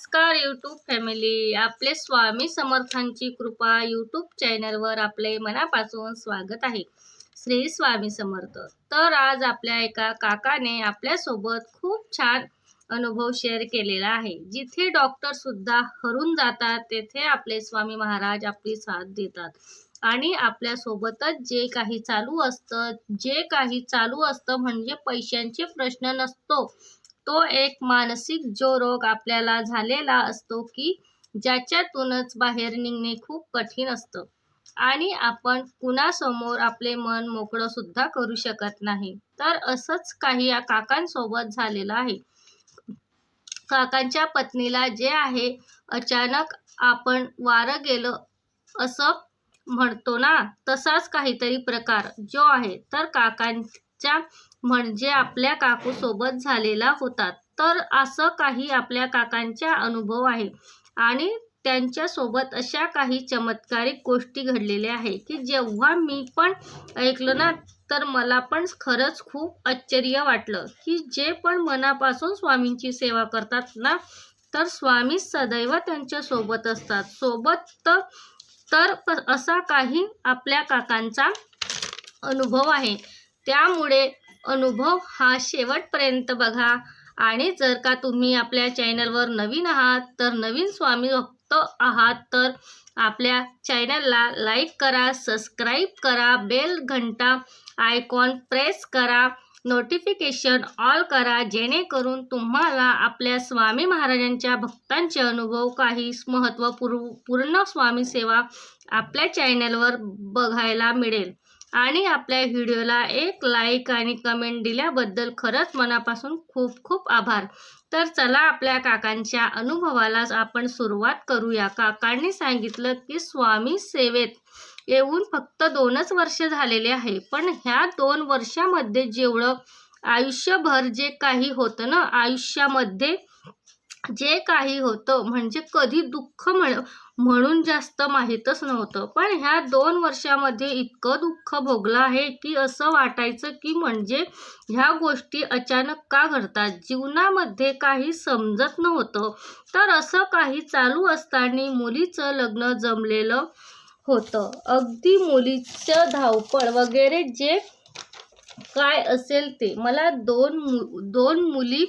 नमस्कार YouTube family आपले स्वामी समर्थांची कृपा यूट्यूब चॅनलवर आपले मनापासून स्वागत आहे. श्री स्वामी समर्थ. तर आज आपल्या एका काकाने आपल्यासोबत खूप छान अनुभव शेअर केलेला आहे. जिथे डॉक्टर सुद्धा हरून जातात तेथे आपले स्वामी महाराज आपली साथ देतात. आणि आपल्यासोबतच जे काही चालू असतं जे काही चालू असतं म्हणजे पैशांचे प्रश्न नसतो. तो एक मानसिक जो रोग आपल्याला झालेला असतो की ज्याच्यातूनच बाहेर निघणे खूप कठीण असतं. आणि आपण कुणासमोर आपले मन मोकळं सुद्धा करू शकत नाही. तर असंच काही या काकांसोबत झालेलं आहे. काकांच्या पत्नीला जे आहे अचानक आपण वारं गेलं असं म्हणतो ना तसाच काहीतरी प्रकार जो आहे तर काकांच्या म्हणजे आपल्या काकूसोबत झालेला होता. तर असं काही आपल्या काकांचा अनुभव आहे. आणि त्यांच्यासोबत अशा काही चमत्कारिक गोष्टी घडलेल्या आहे की जेव्हा मी पण ऐकलं ना तर मला पण खरंच खूप आश्चर्य वाटलं की जे पण मनापासून स्वामींची सेवा करतात ना तर स्वामी सदैव त्यांच्यासोबत असतात. सोबत तर तर असा काही आपल्या काकांचा अनुभव आहे. त्यामुळे अनुभव हा शेवटपर्यंत बघा. आणि जर का तुम्ही आपल्या चॅनलवर नवीन आहात तर नवीन स्वामी भक्त आहात तर आपल्या चॅनलला लाईक करा सबस्क्राईब करा बेल घंटा आयकॉन प्रेस करा नोटिफिकेशन ऑल करा जेणेकरून तुम्हाला आपल्या स्वामी महाराजांच्या भक्तांचे अनुभव काही महत्त्वपूर्व पूर्ण स्वामी सेवा आपल्या चॅनलवर बघायला मिळेल. आणि आपल्या व्हिडिओला एक लाईक आणि कमेंट दिल्याबद्दल खरंच मनापासून खूप खूप आभार. तर चला आपल्या काकांच्या अनुभवाला आपण सुरुवात करूया. काकांनी सांगितलं की स्वामी सेवेत येऊन फक्त दोनच वर्ष झालेले आहे. पण ह्या दोन वर्षामध्ये जेवढं आयुष्यभर जे काही होतं ना आयुष्यामध्ये जे काही होतं म्हणजे कधी दुःख म्हण म्हणून जास्त माहीतच नव्हतं. पण ह्या दोन वर्षामध्ये इतकं दुःख भोगलं आहे की असं वाटायचं की म्हणजे ह्या गोष्टी अचानक का घडतात? जीवनामध्ये काही समजत नव्हतं. तर असं काही चालू असताना मुलीचं लग्न जमलेलं होतं. अगदी मुलीचं धावपळ वगैरे जे काय असेल ते. मला दोन मु दोन मुली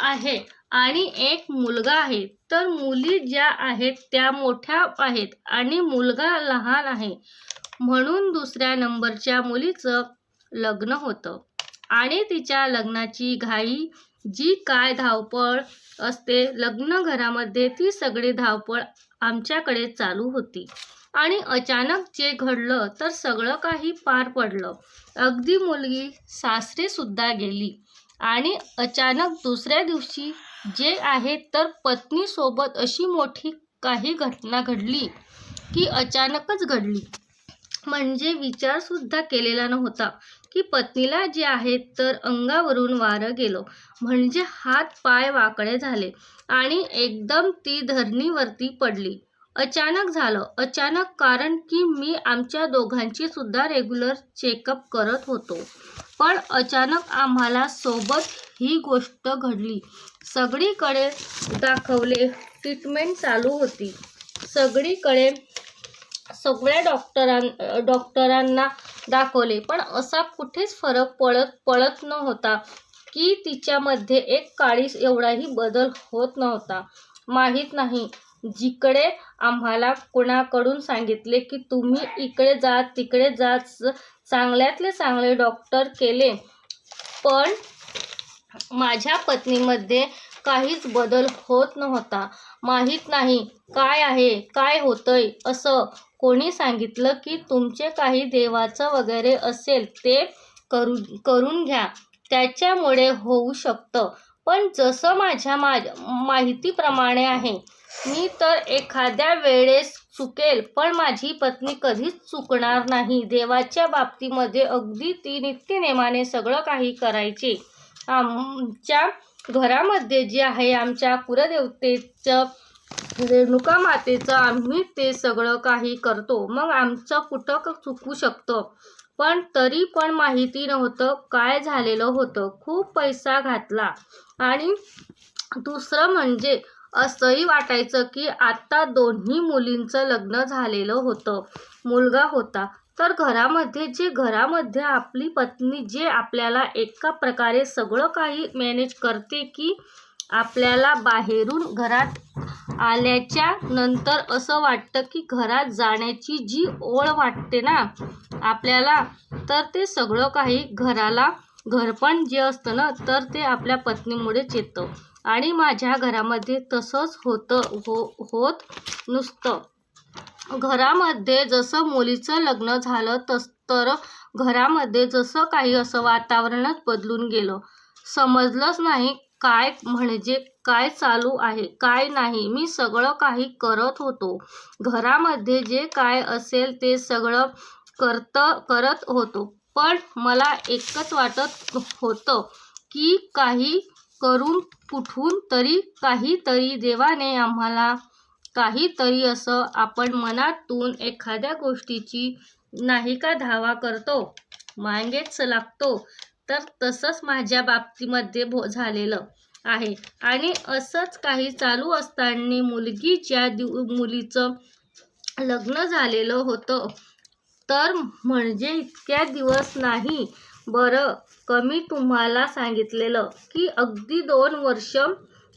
आहे आणि एक मुलगा आहे. तर मुली ज्या आहेत त्या मोठ्या आहेत आणि मुलगा लहान आहे. म्हणून दुसऱ्या नंबरच्या मुलीचं लग्न होतं. आणि तिच्या लग्नाची घाई जी काय धावपळ असते लग्न घरामध्ये ती सगळी धावपळ आमच्याकडे चालू होती. आणि अचानक जे घडलं तर सगळं काही पार पडलं. अगदी मुलगी सासरेसुद्धा गेली. आणि अचानक दुसऱ्या दिवशी जे आहे तर पत्नीसोबत अशी मोठी काही घटना घडली की अचानकच घडली. म्हणजे विचारसुद्धा केलेला नव्हता की पत्नीला जे आहे तर अंगावरून वारं गेलं. म्हणजे हात पाय वाकडे झाले आणि एकदम ती धरणीवरती पडली. अचानक झालं. अचानक कारण की मी आमच्या दोघांची सुद्धा रेग्युलर चेकअप करत होतो. पण अचानक आम्हाला सोबत ही गोष्ट घडली. सगळीकडे दाखवले ट्रीटमेंट चालू होती. सगळीकडे सगळ्या डॉक्टरां डॉक्टरांना दाखवले. पण असा कुठेच फरक पडत पडत नव्हता की तिच्यामध्ये एक काळीस एवढाही बदल होत नव्हता. माहीत नाही. जिकडे आम्हाला कोणाकडून सांगितले की तुम्ही इकडे जा तिकडे जा चांगल्यातले चांगले डॉक्टर केले. पण माझ्या पत्नीमध्ये काहीच बदल होत नव्हता. माहीत नाही काय आहे काय होतंय असं कोणी सांगितलं की तुमचे काही देवाचं वगैरे असेल ते करू करून घ्या. त्याच्यामुळे होऊ शकतं. पण जसं माझ्या मा माहितीप्रमाणे आहे मी तर एखाद्या वेळेस चुकेल पण माझी पत्नी कधीच चुकणार नाही. देवाच्या बाबतीमध्ये अगदी ती नित्यनेमाने सगळं काही करायची. आमच्या घरामध्ये जे आहे आमच्या कुलदेवतेचं रेणुका मातेचं आम्ही ते सगळं काही करतो. मग आमचं कुठं चुकू शकतं? पण तरी पण माहिती नव्हतं काय झालेलं होतं. खूप पैसा घातला. आणि दुसरं म्हणजे असंही वाटायचं की आता दोन्ही मुलींचं लग्न झालेलं होतं. मुलगा होता. तर घरामध्ये जे घरामध्ये आपली पत्नी जे आपल्याला एका प्रकारे सगळं काही मॅनेज करते की आपल्याला बाहेरून घरात आल्याच्यानंतर असं वाटतं की घरात जाण्याची जी ओढ वाटते ना आपल्याला तर ते सगळं काही घराला घरपण जे असतं ना तर ते आपल्या पत्नीमुळेच येतं. आणि माझ्या घरामध्ये तसंच होतं हो होत नुसतं. घरामध्ये जसं मुलीचं लग्न झालं तस तर घरामध्ये जसं काही असं वातावरणच बदलून गेलं. समजलंच नाही काय म्हणजे काय चालू आहे काय नाही. मी सगळं काही करत होतो. घरामध्ये जे काय असेल ते सगळं करत करत होतो. पण मला एकच वाटत होतं की काही करून कुठून तरी काहीतरी देवाने आम्हाला काहीतरी असं आपण मनातून एखाद्या गोष्टीची नाही का धावा करतो मांगेच लागतो तर तसंच माझ्या बाबतीमध्ये भो झालेलं आहे. आणि असंच काही चालू असताना मुलगीच्या दिव मुलीचं लग्न झालेलं होतं. तर म्हणजे इतक्या दिवस नाही बरं कमी तुम्हाला सांगितलेलं की अगदी दोन वर्ष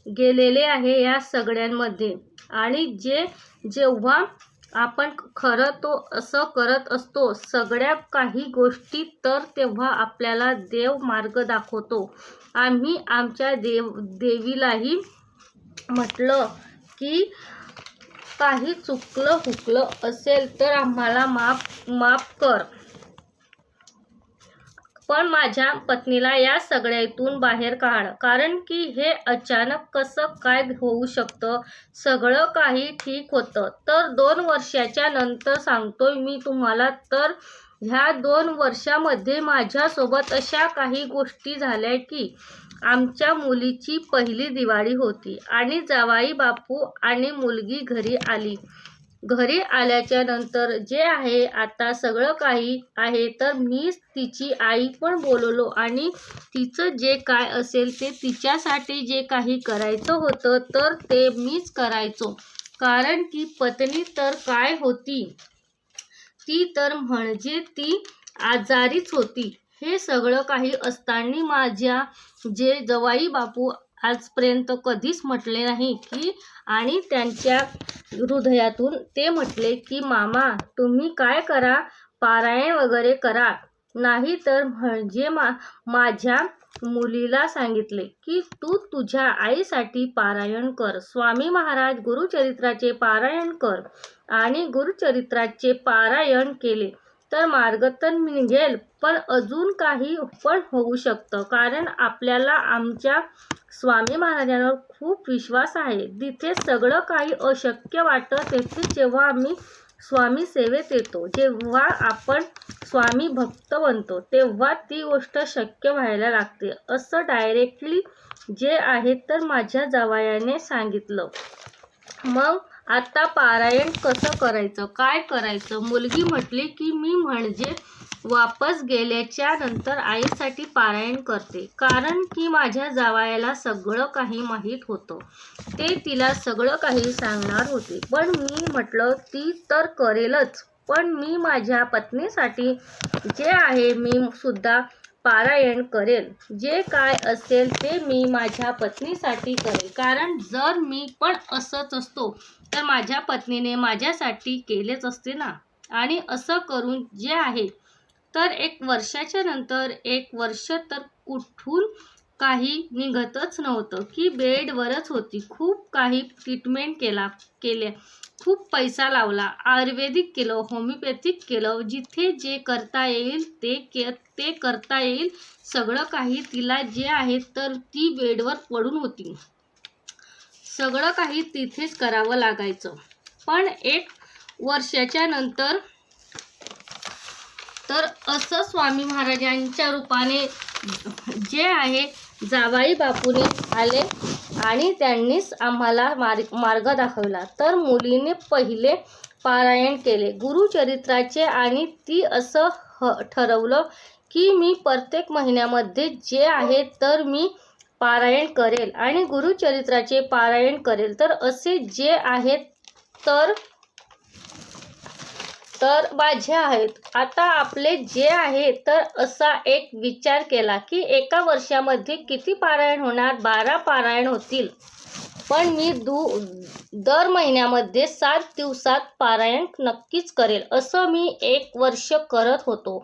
गेलेले आहे या सगळ्यांमध्ये. आणि जे जेव्हा आपण खरं तो असं करत असतो सगळ्या काही गोष्टी तर तेव्हा आपल्याला देव मार्ग दाखवतो. आम्ही आमच्या देव देवीलाही म्हटलं की काही चुकलं हुकलं असेल तर आम्हाला माफ माफ कर. पण माझ्या पत्नीला या सगळ्यातून बाहेर काढ. कारण की हे अचानक कसं काय होऊ शकतं? सगळं काही ठीक होतं. तर दोन वर्षाच्या नंतर सांगतोय मी तुम्हाला तर ह्या दोन वर्षामध्ये माझ्यासोबत अशा काही गोष्टी झाल्या की आमच्या मुलीची पहिली दिवाळी होती आणि जावाई बापू आणि मुलगी घरी आली. घरी आल्याच्यानंतर जे आहे आता सगळं काही आहे तर मी तिची आई पण बोलवलो आणि तिचं जे काय असेल ते तिच्यासाठी जे काही करायचं होतं तर ते मीच करायचो. कारण की पत्नी तर काय होती? ती तर म्हणजे ती आजारीच होती. हे सगळं काही असताना माझ्या जे जवाई बापू आजपर्यंत कधीच म्हटले नाही की आणि त्यांच्या हृदयातून ते म्हटले की मामा तुम्ही काय करा? पारायण वगैरे करा. नाही तर म्हणजे मा माझ्या मुलीला सांगितले की तू तुझ्या आईसाठी पारायण कर. स्वामी महाराज गुरुचरित्राचे पारायण कर. आणि गुरुचरित्राचे पारायण केले. तर मार्ग तर निघेल पण अजून काही पण होऊ शकतं. कारण आपल्याला आमच्या स्वामी महाराजांवर खूप विश्वास आहे. जिथे सगळं काही अशक्य वाटतं तेथे जेव्हा आम्ही स्वामी सेवेत येतो. जेव्हा आपण स्वामी भक्त बनतो तेव्हा ती गोष्ट शक्य व्हायला लागते. असं डायरेक्टली जे आहे तर माझ्या जावयाने सांगितलं. मग आता पारायण कसं करायचं? काय करायचं? मुलगी म्हटली की मी म्हणजे वापस गेल्याच्यानंतर आईसाठी पारायण करते. कारण की माझ्या जावायाला सगळं काही माहीत होतं. ते तिला सगळं काही सांगणार होते. पण मी म्हटलं ती तर करेलच. पण मी माझ्या पत्नीसाठी जे आहे मी सुद्धा पारायण करेल. जे काय असेल ते मी माझ्या पत्नीसाठी करेल. कारण जर मी पण असंच असतो तर माझ्या पत्नीने माझ्यासाठी केलेच असते ना. आणि असं करून जे आहे तर एक वर्षाच्या नंतर एक वर्ष तर कुठून काही निघतच नव्हतं. की बेडवरच होती. खूप काही ट्रीटमेंट केला केल्या खूप पैसा लावला. आयुर्वेदिक केलं होमिओपॅथिक केलं. जिथे जे करता येईल ते के ते करता येईल. सगळं काही तिला जे आहे तर ती बेडवर पडून होती. सगळं काही तिथेच करावं लागायचं. पण एक वर्षाच्या नंतर तर असं स्वामी महाराजांच्या रूपाने जे आहे जावाई बापूने आले आणि त्यांनीच आम्हाला मार्ग मार्ग दाखवला. तर मुलीने पहिले पारायण केले. गुरुचरित्राचे आणि ती असं ह ठरवलं की मी प्रत्येक महिन्यामध्ये जे आहे तर मी पारायण करेल आणि गुरुचरित्राचे पारायण करेल. तर असे जे आहेत तर तर माझे आहेत. आता आपले जे आहे तर असा एक विचार केला की एका वर्षामध्ये किती पारायण होणार? बारा पारायण होतील. पण मी दू दर महिन्यामध्ये सात दिवसात पारायण नक्कीच करेल असं मी एक वर्ष करत होतो.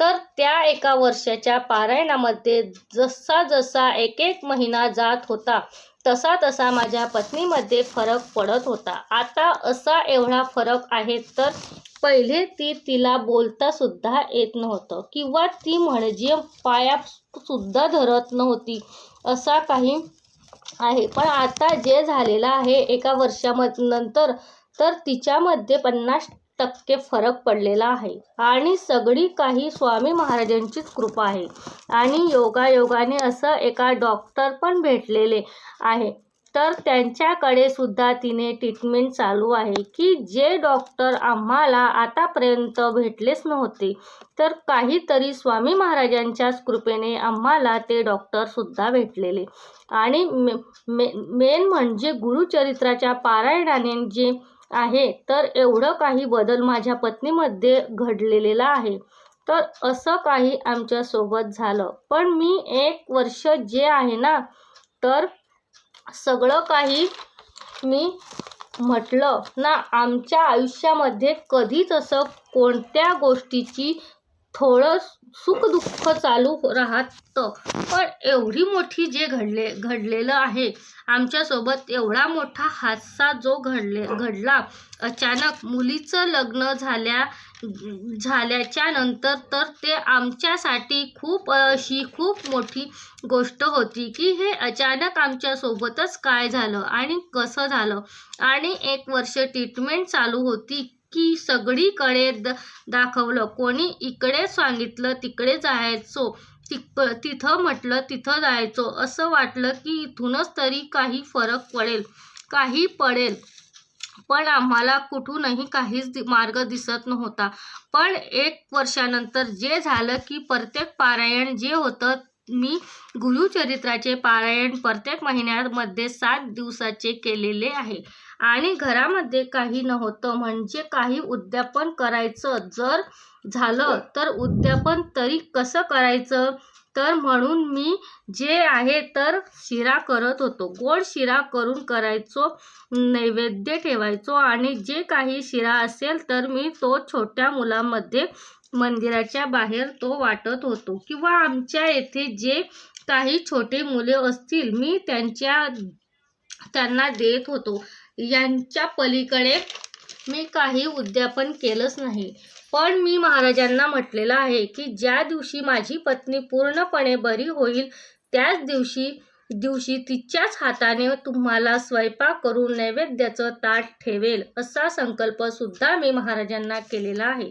तर त्या एका वर्षाच्या पारायणामध्ये जसा जसा एक एक महिना जात होता तसा तसा माझ्या पत्नीमध्ये फरक पडत होता. आता असा एवढा फरक आहे तर पहिले ती तिला बोलता सुद्धा येत नव्हतं किंवा ती म्हणजे पाया सुद्धा धरत नव्हती असा काही आहे. पण आता जे झालेलं आहे एका वर्षामध नंतर तर तिच्यामध्ये पन्नास टक्के फरक पडलेला आहे. आणि सगळी काही स्वामी महाराजांचीच कृपा आहे. आणि योगायोगाने असं एका डॉक्टर पण भेटलेले आहे. तर त्यांच्याकडे सुद्धा तिने ट्रीटमेंट चालू आहे की जे डॉक्टर आम्हाला आतापर्यंत भेटलेच नव्हते तर काहीतरी स्वामी महाराजांच्याच कृपेने आम्हाला ते डॉक्टरसुद्धा भेटलेले. आणि मे मे मेन म्हणजे गुरुचरित्राच्या पारायणाने जे आहे. तर एवढं काही बदल माझ्या पत्नीमध्ये घडलेला आहे. तर असं काही आमच्यासोबत झालं. पण मी एक वर्ष जे आहे ना तर सगळं काही मी म्हटलं ना आमच्या आयुष्यामध्ये कधीच असं कोणत्या गोष्टीची थोडं सुखदुःख चालू राहतं पण एवढी मोठी जे घडले घडलेलं आहे आमच्यासोबत एवढा मोठा हादसा जो घडले घडला अचानक मुलीचं लग्न झाल्या झाल्याच्यानंतर तर ते आमच्यासाठी खूप अशी खूप मोठी गोष्ट होती की हे अचानक आमच्यासोबतच काय झालं आणि कसं झालं. आणि एक वर्ष ट्रीटमेंट चालू होती. की सगळीकडे द दाखवलं. कोणी इकडे सांगितलं तिकडे जायचो. तिक तिथं म्हटलं तिथं जायचो. असं वाटलं की इथूनच तरी काही फरक पडेल. काही पडेल. पण आम्हाला कुठूनही काहीच दि मार्ग दिसत नव्हता. पण एक वर्षानंतर जे झालं की प्रत्येक पारायण जे होतं मी गुरुचरित्राचे पारायण प्रत्येक महिन्यामध्ये सात दिवसाचे केलेले आहे. आणि घरामध्ये काही नव्हतं. म्हणजे काही उद्यापन करायचं. जर झालं तर उद्यापन तरी कसं करायचं? तर म्हणून मी जे आहे तर शिरा करत होतो. गोड शिरा करून करायचो नैवेद्य ठेवायचो आणि जे काही शिरा असेल तर मी तो छोट्या मुलांमध्ये मंदिराच्या बाहेर तो वाटत होतो. किंवा आमच्या येथे जे काही छोटे मुले असतील मी त्यांच्या त्यांना देत होतो. यांच्या पलीकडे मी काही उद्यापन केलंच नाही. पण मी महाराजांना म्हटलेलं आहे की ज्या दिवशी माझी पत्नी पूर्णपणे बरी होईल त्याच दिवशी दिवशी तिच्याच हाताने तुम्हाला स्वयंपाक करून नैवेद्याचं ताट ठेवेल असा संकल्पसुद्धा मी महाराजांना केलेला आहे.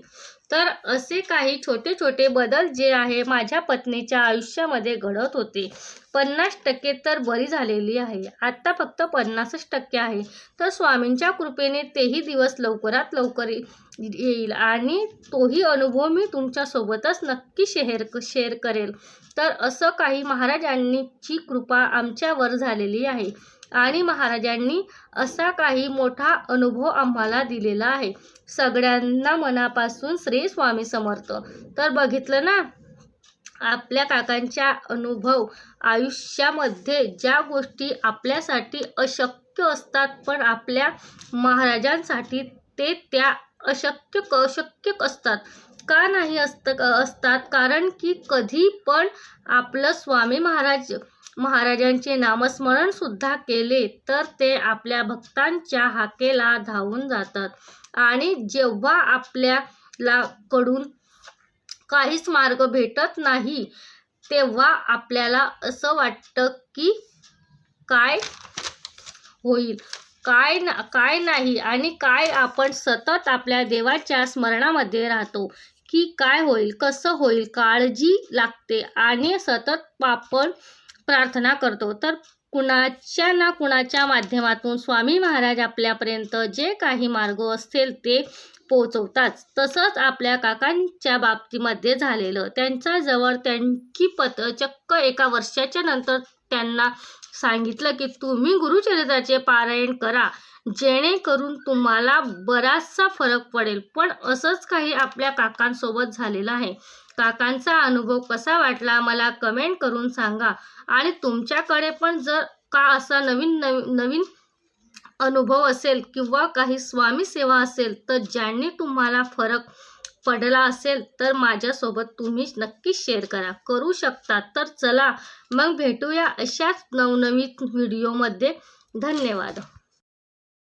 तर असे काही छोटे छोटे बदल जे आहे माझ्या पत्नीच्या आयुष्यामध्ये घडत होते. पन्नास टक्के तर बरी झालेली आहे. आत्ता फक्त पन्नासच टक्के आहे. तर स्वामींच्या कृपेने तेही दिवस लवकरात लवकर येईल आणि तोही अनुभव मी तुमच्यासोबतच नक्की शेअर शेअर करेल. तर असं काही महाराजांनीची कृपा आमच्यावर झालेली आहे. आणि महाराजांनी असा काही मोठा अनुभव आम्हाला दिलेला आहे. सगळ्यांना मनापासून श्री स्वामी समर्थ. तर बघितलं ना आपल्या काकांच्या अनुभव आयुष्यामध्ये ज्या गोष्टी आपल्यासाठी अशक्य असतात पण आपल्या महाराजांसाठी ते त्या अशक्य अशक्य असतात. का नाही असतं असतात? कारण की कधी पण आपलं स्वामी महाराज महाराजांचे नामस्मरण सुद्धा केले तर ते आपल्या भक्तांच्या हाकेला धावून जातात. आणि जेव्हा आपल्याला कडून काहीच मार्ग भेटत नाही तेव्हा आपल्याला असं वाटतं की काय होईल काय ना काय नाही आणि काय आपण सतत आपल्या देवाच्या स्मरणामध्ये राहतो की काय होईल कसं होईल काळजी लागते आणि सतत आपण प्रार्थना करतो. तर कुणाच्या ना कुणाच्या माध्यमातून स्वामी महाराज आपल्यापर्यंत जे काही मार्ग असतील ते पोचवतात तसंच आपल्या काकांच्या बाबतीमध्ये झालेलं. त्यांच्याजवळ त्यांची पत चक्क एका वर्षाच्या नंतर त्यांना सांगितलं की तुम्ही गुरुचरित्राचे पारायण करा. जेणेकरून तुम्हाला बराचसा फरक पडेल. पण असंच काही आपल्या काकांसोबत झालेलं आहे. काकांचा अनुभव कसा वाटला मला कमेंट करून सांगा. आणि तुमच्याकडे पण जर का असा नवीन नवीन नवीन अनुभव असेल किंवा काही स्वामी सेवा असेल तर ज्यांनी तुम्हाला फरक पडला असेल तर माझ्यासोबत तुम्ही नक्कीच शेअर करा. करू शकता. तर चला मग भेटूया अशाच नवनवीन व्हिडिओमध्ये धन्यवाद.